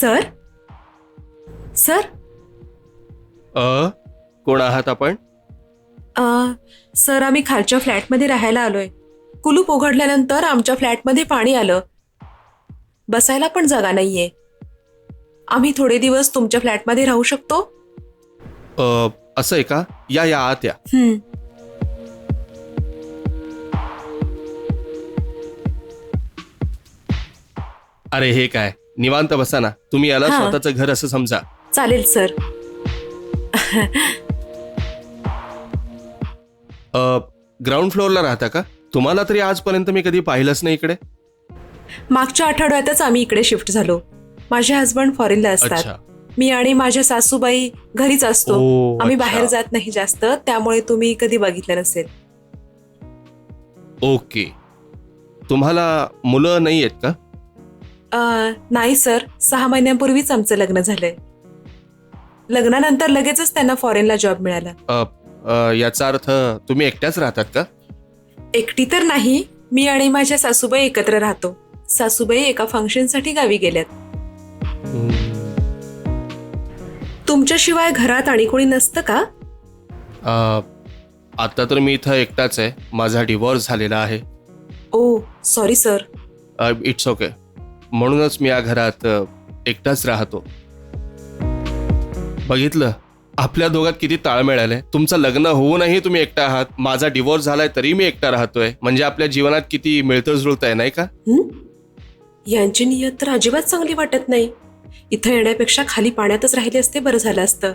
Sir? Sir? अ कोण आहात आपण? अ, सर आम्ही खालच्या फ्लॅटमध्ये राहायला आलोय. कुलूप उघडल्यानंतर आमच्या फ्लॅटमध्ये पाणी आलं. बसायला पण जागा नाहीये. आम्ही थोडे दिवस तुमच्या फ्लॅटमध्ये राहू शकतो? अ, असं आहे का? या या आत या. हम्म. अरे हे काय? निवांत बसा ना तुम्ही याला हा. स्वतःचं घर असं समजा. चालेल सर. ग्राउंड फ्लोअरला राहता का? तुम्हाला तरी आजपर्यंत मी कधी पाहिलंच नाही इकडे. मागच्या आठवड्यातच आम्ही इकडे शिफ्ट झालो. माझे हस्बंड फॉरेनला अच्छा. असतात मी आणि माझ्या सासूबाई घरीच असतो. ओ, आम्ही अच्छा. बाहेर जात नाही जास्त. त्यामुळे तुम्ही कधी बघितलं नसेल. ओके. तुम्हाला मुलं नाही आहेत का? नाही सर. सहा महिन्यांपूर्वीच आमचं लग्न झालंय. लग्नानंतर लगेचच त्यांना फॉरेनला जॉब मिळाला. अ, अ, याचा अर्थ तुम्ही एकट्याच राहतात का? एकटी तर नाही. मी आणि माझ्या सासूबाई एकत्र राहतो. सासूबाई एका फंक्शनसाठी गावी गेल्यात. तुमच्याशिवाय घरात आणि कोणी नसतं का? अ, आता तर मी इथं एकटाच आहे. माझा डिवॉर्स झालेला आहे. Oh sorry sir it's okay म्हणूनच मी या घरात एकटाच राहतो. बघितलं? आपल्या दोघात किती ताळमेळ आलाय तुमचं लग्न होऊनही तुम्ही एकटा आहात. माझा डिवोर्स झालाय तरी मी एकटा राहतोय. म्हणजे आपल्या जीवनात किती मिळतं जुळत आहे नाही का? हं? यांची नियत तर अजिबात चांगली वाटत नाही. इथं येण्यापेक्षा खाली पाण्यातच राहिले असते बरं झालं असतं.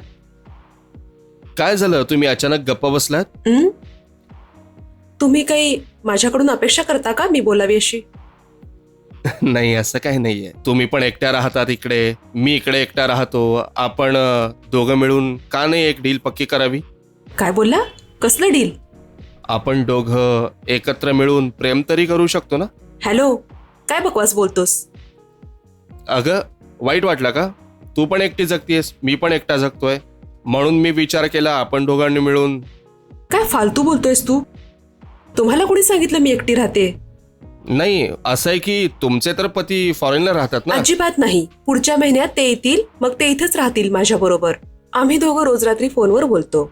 काय झालं? तुम्ही अचानक गप्पा बसलात? तुम्ही काही माझ्याकडून अपेक्षा करता का मी बोलावी अशी? नाही असं काही नाहीये. तुम्ही पण एकट्या राहतात इकडे मी इकडे एकटा राहतो. आपण दोघं मिळून का नाही एक डील पक्की करावी? काय बोलला? कसलं डील आपण दोघं एकत्र मिळून प्रेम तरी करू शकतो ना? हॅलो काय बकवास बोलतोस? अगं वाईट वाटलं का? तू पण एकटी जगतीयस मी पण एकटा जगतोय. म्हणून मी विचार केला आपण दोघांनी मिळून. काय फालतू बोलतोयस तू? तुम्हाला कोणी सांगितलं मी एकटी राहते? नाही असं आहे की तुमचे तर पती फॉरेनला राहतात ना. अजिबात नाही. पुढच्या महिन्यात ते येतील मग ते इथेच राहतील माझ्या बरोबर. आम्ही दोघं रोज रात्री फोनवर बोलतो.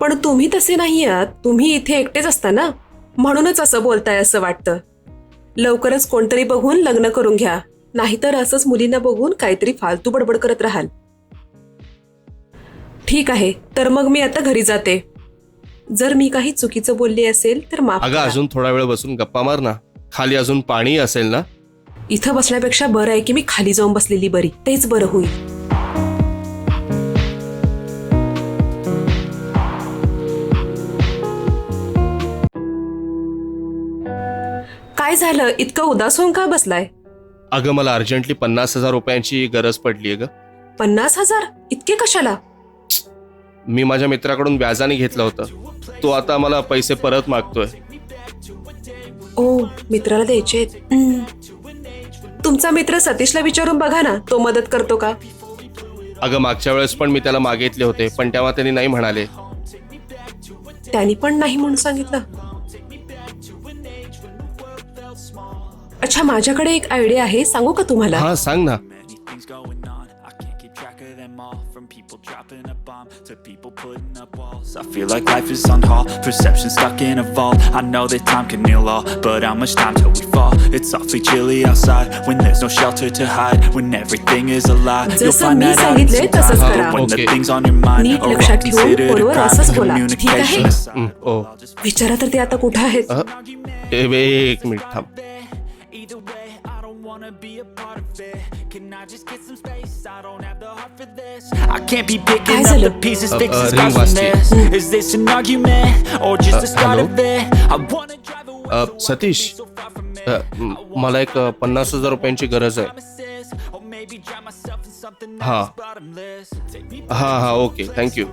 पण तुम्ही तसे नाही आहात. तुम्ही इथे एकटेच असता ना. म्हणूनच असं बोलताय असं वाटतं. लवकरच कोणतरी बघून लग्न करून घ्या. नाहीतर असंच मुलींना बघून काहीतरी फालतू बडबड करत राहाल. ठीक आहे तर मग मी आता घरी जाते. जर मी काही चुकीचं बोलली असेल तर माफ अगं करा. अजून थोडा वेळ बसून गप्पा मार ना. खाली अजून पाणी असेल ना? इथं बसण्यापेक्षा बरं आहे की मी खाली जाऊन बसलेली बरी. तेच बरं होईल. काय झालं? इतकं उदास होऊन का बसलाय? अगं मला अर्जंटली पन्नास हजार रुपयांची गरज पडली ग पन्नास हजार? इतके कशाला? मी माझ्या मित्राकडून व्याजाने घेतलं होतं. तो आता मला पैसे परत मागतोय. ओ मित्राला द्यायचे तुमचा मित्र सतीशला विचारून बघा ना तो मदत करतो का? अगं मागच्या वेळेस पण मी त्याला मागितले होते पण तेव्हा त्यांनी नाही म्हणाले. त्यांनी पण नाही म्हणून सांगितलं. अच्छा माझ्याकडे एक आयडिया आहे सांगू का तुम्हाला? हा सांग ना. people dropping a bomb to people putting up walls. I feel like life is on hold, perception stuck in a vault. I know that time can heal all, but how much time till we fall? It's awfully chilly outside when there's no shelter to hide. When everything is a lie, you'll जसं find me that out in सांगितलंय some तसंच time. करा. But when Okay. the things on your mind NEET are all लक्षात ठेवून considered a बरोबर crime, असंच बोला. ठीक communication आहे? aside, हं, ओ I'll just विचारा तर ते आता कुठं आहेत अ, ए, बे, एक मिनिट थांब Either way, I don't wanna be a part of it. Can I just get some space? I don't have the heart for this. I can't be picking up the pieces, Uh, fixing uh, scars ring from this. Is this an argument or just Uh, the start of it? I wanna drive away. Satish मला एक पन्नास हजार रुपयांची गरज आहे हा. हा हा ओके थँक्यू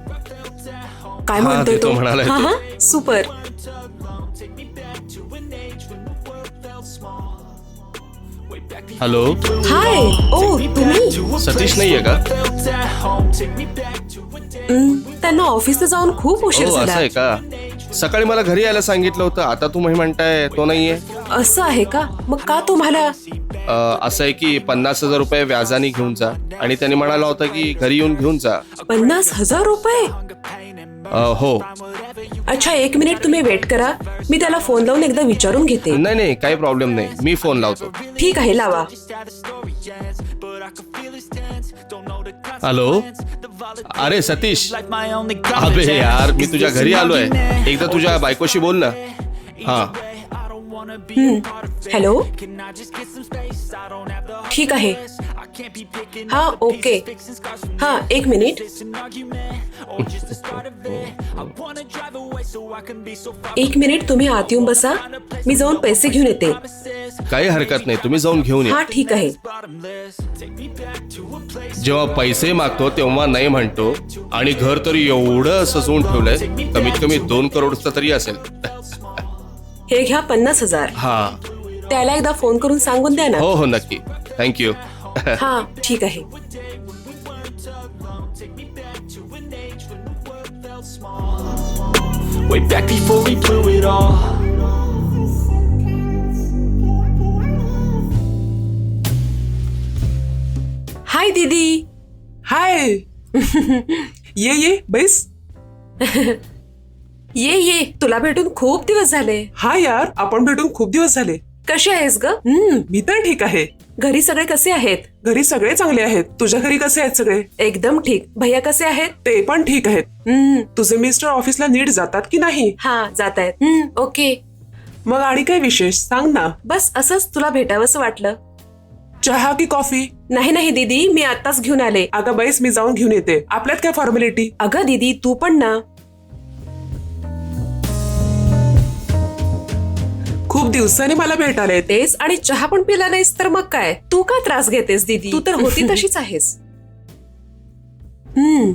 काय हा, म्हणतोय ते हा. हा सुपर हॅलो हाय ओ तुम्ही सतीश नाहीये का felt at home. Take me back to a day. हं, त्यांना ऑफिसला जाऊन खूप उशीर हो असं झाला आहे का सकाळी मला घरी यायला सांगितलं होतं आता तुम्ही म्हणताय तो नाहीये असं आहे का मग का तुम्हाला अ, असं आहे की पन्नास हजार रुपये व्याजाने घेऊन जा आणि त्यांनी म्हणाला होता की घरी येऊन घेऊन जा पन्नास हजार रुपये अ, हो अच्छा एक मिनिट तुम्ही वेट करा. मी त्याला फोन लावून एकदा विचारून घेते. नाही नाही काही प्रॉब्लेम नाही. मी फोन लावतो. ठीक आहे लावा. हॅलो अरे सतीश. अबे यार मी तुझ्या घरी आलोय. एकदा तुझ्या बायकोशी बोल ना. हा. हॅलो ठीक आहे. हा ओके हा एक मिनिट एक मिनिट तुम्ही आत येऊन बसा। मी जाऊन पैसे घेऊन येते काही हरकत नाही तुम्ही जाऊन घेऊन हा ठीक आहे जेव्हा पैसे मागतो तेव्हा नाही म्हणतो आणि घर तरी एवढं सजवून ठेवलंय कमीत कमी दोन करोडचं तरी असेल. हे घ्या पन्नास हज़ार. हा. त्याला एकदा फ़ोन करून सांगून द्या ना. हो हो नक्की. थँक्यू हा ठीक आहे Way back before we blew it all. हाय दीदी। हाय ये ये बैस। ये ये तुला भेटून खूप दिवस झाले। हा यार आपण भेटून खूप दिवस झाले. कशी आहेस ग? हम्म मी तर ठीक आहे. घरी सगळे कसे आहेत? घरी सगळे चांगले आहेत. तुझ्या घरी कसे आहेत सगळे? एकदम ठीक. भैया कसे आहेत? ते पण ठीक आहेत. हम्म. तुझे मिस्टर ऑफिसला नीट जातात की नाही? हा जात आहेत हम्म ओके. मग आणि काय विशेष? सांग ना. बस असंच तुला भेटावंसं वाटलं. चहा की कॉफी? नाही नाही दीदी. मी आताच घेऊन आले. अगं बैस मी जाऊन घेऊन येते. आपल्यात काय फॉर्मॅलिटी? अगं दीदी तू पण ना. खूप दिवसांनी मला भेटायला येते तेच आणि चहा पण पिला नाहीस तर मग काय? तू काय त्रास घेतेस दीदी? तू तर होती तशीच आहेस. हम्म.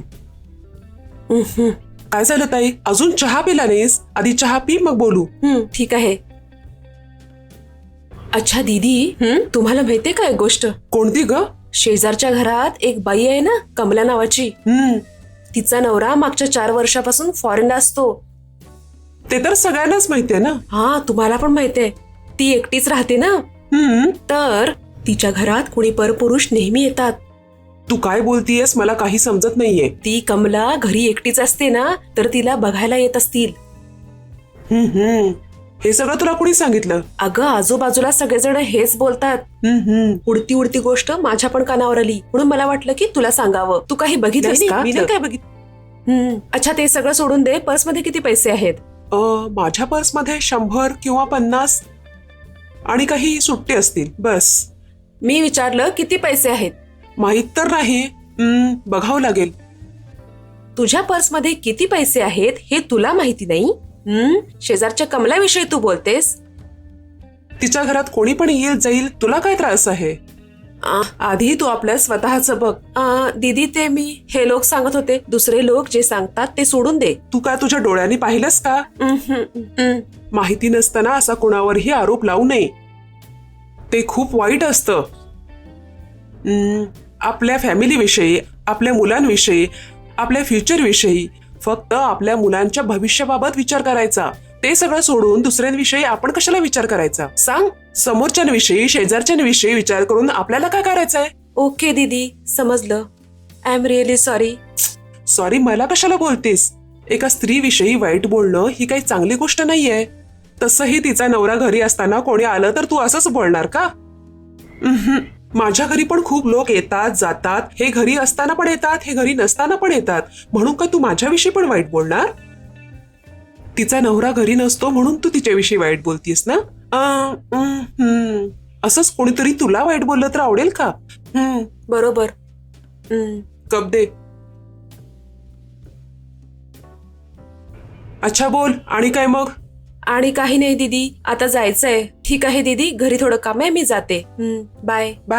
हम्म, काय झालं ताई? अजून चहा पिला नाहीस? आधी चहा पी मग बोलू. हम्म ठीक आहे. अच्छा दीदी हम्म? तुम्हाला माहितीये का एक गोष्ट? कोणती ग? शेजारच्या घरात एक बाई आहे ना कमला नावाची. हम्म. तिचा नवरा मागच्या चार वर्षापासून फॉरेनला असतो. ते तर सगळ्यांनाच माहितीये ना. हा तुम्हाला पण माहितीये. ती एकटीच राहते ना. हम्म. तर तिच्या घरात कुणी परपुरुष नेहमी येतात. तू काय बोलतीयस मला काही समजत नाहीये. ती कमला घरी एकटीच असते ना तर तिला बघायला येत असतील. हम्म हम्म. हे सगळं तुला कुणी सांगितलं? अगं आजूबाजूला सगळेजण हेच बोलतात. हम्म हम्म. उडती उडती गोष्ट माझ्या पण कानावर आली. म्हणून मला वाटलं की तुला सांगावं. तू काही बघितलंस नाही, का? मी नाही काय बघित हम्म. अच्छा ते सगळं सोडून दे. पर्समध्ये किती पैसे आहेत? माझ्या पर्समध्ये शंभर किंवा पन्नास आणि काही सुट्टे असतील बस. मी विचारलं किती पैसे आहेत? माहीत तर नाही. बघावं लागेल. तुझ्या पर्समध्ये किती पैसे आहेत हे तुला माहिती नाही? हम्म शेजारच्या कमलाविषयी तू बोलतेस? तिच्या घरात कोणी पण येईल जाईल तुला काय त्रास आहे? आधी तू आपल्या स्वतःचं बघ. दीदी ते मी हे लोक सांगत होते. दुसरे लोक जे सांगतात ते सोडून दे. तू काय तुझ्या डोळ्यांनी पाहिलंस का. माहिती नसताना असा कोणावरही आरोप लावू नये. ते खूप वाईट असतं. आपल्या फॅमिलीविषयी आपल्या मुलांविषयी आपल्या फ्युचरविषयी फक्त आपल्या मुलांच्या भविष्याबाबत विचार करायचा. ते सगळं सोडून दुसऱ्यांविषयी आपण कशाला विचार करायचा? सांग. समोरच्यांविषयी शेजारच्यांविषयी विचार करून आपल्याला काय करायचंय? ओके दीदी. समजलं. I am really sorry sorry मला कशाला बोलतेस? एका स्त्रीविषयी वाईट बोलणं ही काही चांगली गोष्ट नाहीये. तसंही तिचा नवरा घरी असताना कोणी आलं तर तू असंच बोलणार का. माझ्या घरी पण खूप लोक येतात जातात. हे घरी असताना पण येतात हे घरी नसताना पण येतात. म्हणून का तू माझ्याविषयी पण वाईट बोलणार? तिचा नवरा घरी नसतो म्हणून तू तिच्याविषयी वाईट बोलतीस ना. असंच कोणीतरी तुला वाईट बोललं तर आवडेल का? हम्म. बरोबर. हम्म. कप दे. अच्छा बोल आणि काय मग? आणि काही नाही दीदी. आता जायचंय. ठीक आहे दीदी. घरी थोडं काम आहे मी जाते. हम्म, बाय.